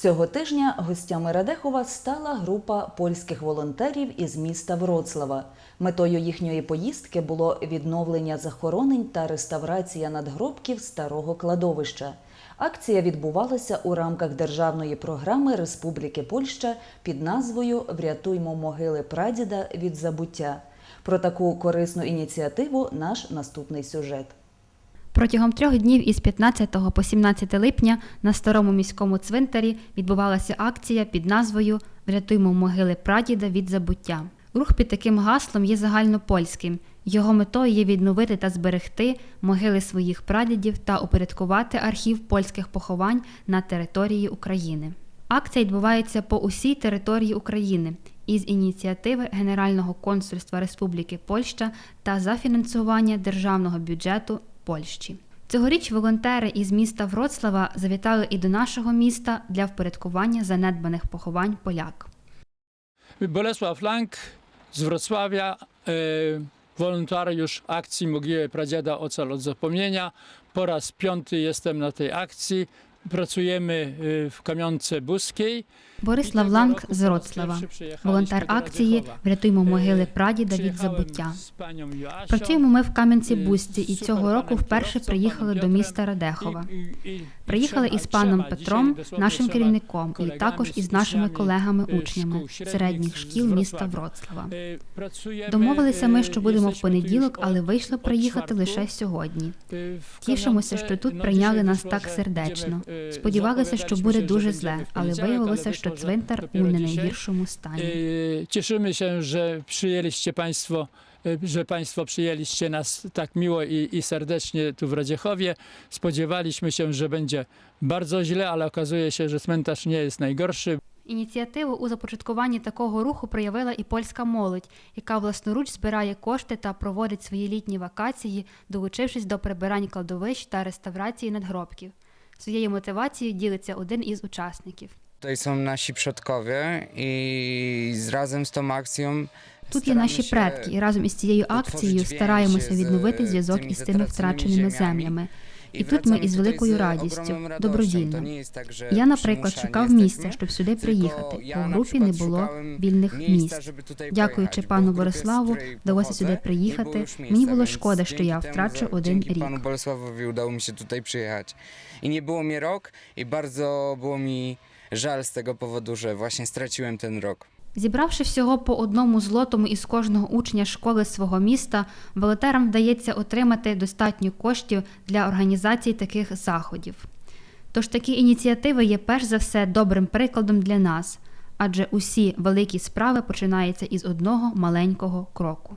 Цього тижня гостями Радехова стала група польських волонтерів із міста Вроцлава. Метою їхньої поїздки було відновлення захоронень та реставрація надгробків старого кладовища. Акція відбувалася у рамках державної програми Республіки Польща під назвою Врятуймо могили прадіда від забуття. Про таку корисну ініціативу наш наступний сюжет. Протягом трьох днів із 15 по 17 липня на старому міському цвинтарі відбувалася акція під назвою Врятуймо могили прадіда від забуття. Рух під таким гаслом є загальнопольським. Його метою є відновити та зберегти могили своїх прадідів та упорядкувати архів польських поховань на території України. Акція відбувається по усій території України із ініціативи Генерального консульства Республіки Польща та за фінансування державного бюджету Польщі. Цьогоріч волонтери із міста Вроцлава завітали і до нашого міста для впорядкування занедбаних поховань поляк. Болеслав Lang з Вроцлавя, wolontariusz akcji Mogiły Pradziada Ocal od Zapomnienia. Po raz piąty jestem na tej. Pracujemy e, w kamionce buskiej. Борислав I Ланг з przyjechaliśmy волонтер акції Radzychowa. Врятуймо могили Е, прадіда від забуття. Працюємо ми в Кам'янці Е, Бузці і цього року вперше приїхали до міста Радехова. Приїхали із паном Петром, нашим керівником, і також із нашими колегами-учнями е, середніх шкіл міста Вроцлава. Е, Домовилися ми, е, що будемо в понеділок, але вийшло приїхати лише сьогодні. Е, Тішимося, що тут прийняли нас так сердечно. Е, Сподівалися, що буде дуже зле, але виявилося, що цвинтар у не найгіршому стані. E, się, że przyjęliście Państwo, e, że Państwo przyjęliście nas tak miło i, i serdecznie tu w Radziechowie. Spodziewaliśmy się, że będzie bardzo źle, ale okazuje się, że cmentarz nie jest najgorszy. Ініціативу у започаткуванні такого руху проявила і польська молодь, яка власноруч збирає кошти та проводить свої літні вакації, долучившись до прибирань кладовищ та реставрації надгробків. Своєю мотивацією ділиться один із учасників. Тут są наші przodkowie і разом з tą akcją Тут є наші предки, і разом із цією акцією стараємося відновити зв'язок із цими втраченими землями. І тут ми із великою радістю, добровільно. Я, наприклад, шукав місця, щоб сюди приїхати. У групі не було вільних місць. Дякуючи пану Бориславу, вдалося сюди приїхати. Мені було шкода, що я втрачу один рік. Bolesławowi udało mi się tutaj przyjechać. I nie było mnie rok i bardzo było mi żal z tego powodu, że właśnie straciłem ten rok. Зібравши всього по одному злотому із кожного учня школи свого міста, волонтерам вдається отримати достатньо коштів для організації таких заходів. Тож такі ініціативи є перш за все добрим прикладом для нас, адже усі великі справи починаються із одного маленького кроку.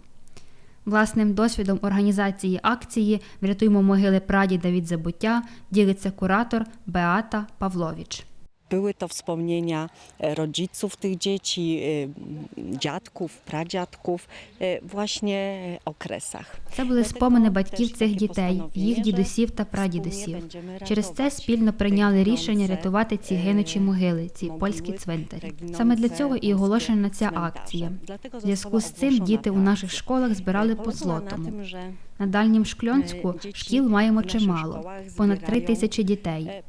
Власним досвідом організації акції Врятуймо могили прадіда від забуття ділиться куратор Беата Павлович. Były to wspomnienia e, rodziców tych dzieci, e, dziadków, pradziadków, e, właśnie okresach. Це були спомини батьків цих дітей, їх дідусів та прадідусів. Через це спільно прийняли рішення рятувати ці гинучі могили, ці польські цвинтарі. Саме для цього і оголошена ця акція. В зв'язку з цим діти у наших школах збирали по злотому. На дальнім шкльонську шкіл маємо чимало, понад три тисячі дітей.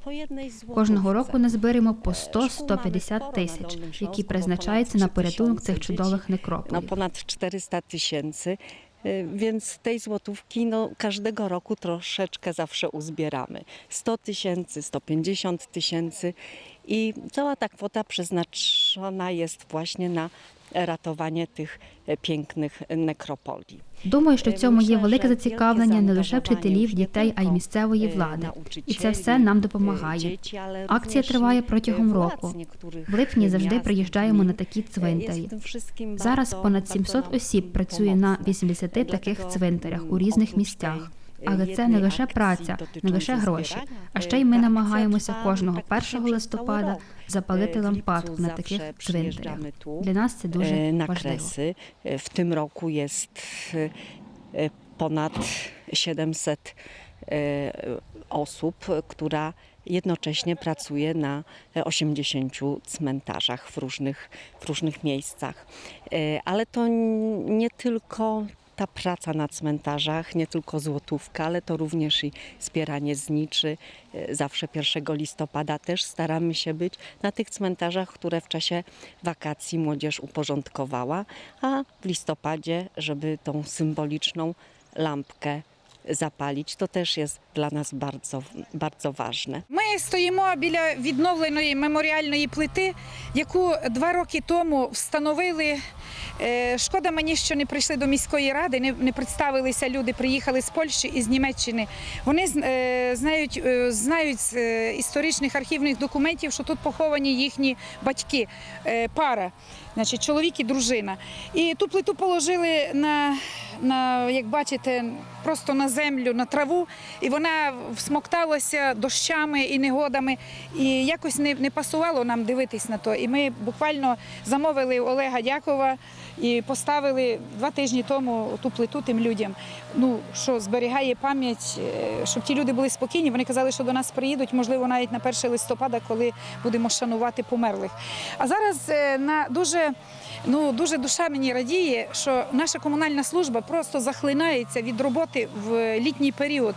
Кожного року назберемо по 100-150 тисяч, які призначаються на порятунок цих чудових No некрополів. ponad 400 tysięcy. e, Więc tej złotówki no, każdego roku troszeczkę zawsze uzbieramy. 100 tysięcy, 150 tysięcy i cała ta kwota przeznaczona jest właśnie na ratowanie tych e, pięknych nekropolii. Думаю, що в цьому є велике зацікавлення не лише вчителів, дітей, а й місцевої e, влади. І це все нам e, допомагає. dzieci, Акція триває протягом e, року. В липні завжди приїжджаємо на такі цвинтарі. Зараз понад bardzo 700 осіб працює на pomocne. 80 таких цвинтарях у різних місцях. Tej, Але e, це не jednej лише akcji праця, не лише dotyczącej гроші. zbierania, А e, ще й ми ta akcja намагаємося trwa кожного praktycznie 1 przez cały листопада rok. запалити E, w лампадку lipcu на zawsze таких цвинтарях. przyjeżdżamy tu Для нас це дуже e, na важливо. kresy. E, W tym roku jest e, e, ponad 700 e, osób, która jednocześnie pracuje na e, 80 cmentarzach w różnych, w różnych miejscach. E, Ale to n- nie tylko ta praca na cmentarzach, nie tylko złotówka, ale to również i zbieranie zniczy. E, Zawsze 1 listopada też staramy się być na tych cmentarzach, które w czasie wakacji młodzież uporządkowała, a w listopadzie, żeby tą symboliczną lampkę zapalić, to też jest dla nas bardzo, bardzo ważne. Ми стоїмо біля відновленої меморіальної плити, яку два роки тому встановили. Е, Шкода мені, що не прийшли до міської ради, не, не представилися люди, приїхали з Польщі і з Німеччини. Вони з- е, знають, е, знають з е, історичних архівних документів, що тут поховані їхні батьки, е, пара, значить, чоловік і дружина. І ту плиту положили на, на, як бачите, просто на землю, на траву, і вона всмокталася дощами і негодами. І якось не, не пасувало нам дивитись на то. І ми буквально замовили Олега Дякова і поставили два тижні тому ту плиту тим людям. Ну що зберігає пам'ять, е, щоб ті люди були спокійні. Вони казали, що до нас приїдуть, можливо, навіть на 1 листопада, коли будемо шанувати померлих. А зараз е, на дуже ну дуже душа мені радіє, що наша комунальна служба просто захлинається від роботи в літній період.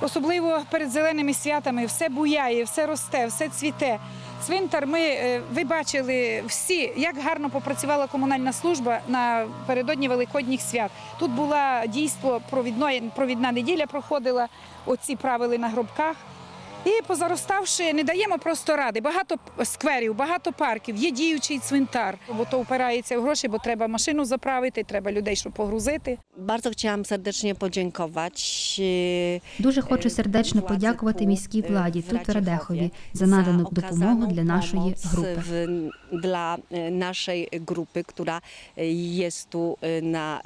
Особливо перед зеленими святами все буяє, все росте, все цвіте. Цвинтар, ми е, ви бачили всі, як гарно попрацювала комунальна служба напередодні Великодніх свят. Тут була дійство провідної, провідна неділя проходила, оці правили на гробках. І позароставши, не даємо просто ради. Багато скверів, багато парків, є діючий цвинтар, бо то впирається в гроші, бо треба машину заправити, треба людей, щоб погрузити. Bardzo chciałam serdecznie podziękować. e, Дуже хочу сердечно подякувати міській e, владі тут Радехові за надану допомогу для нашої групи. Dla e, naszej grupy, która e, jest tu e, na,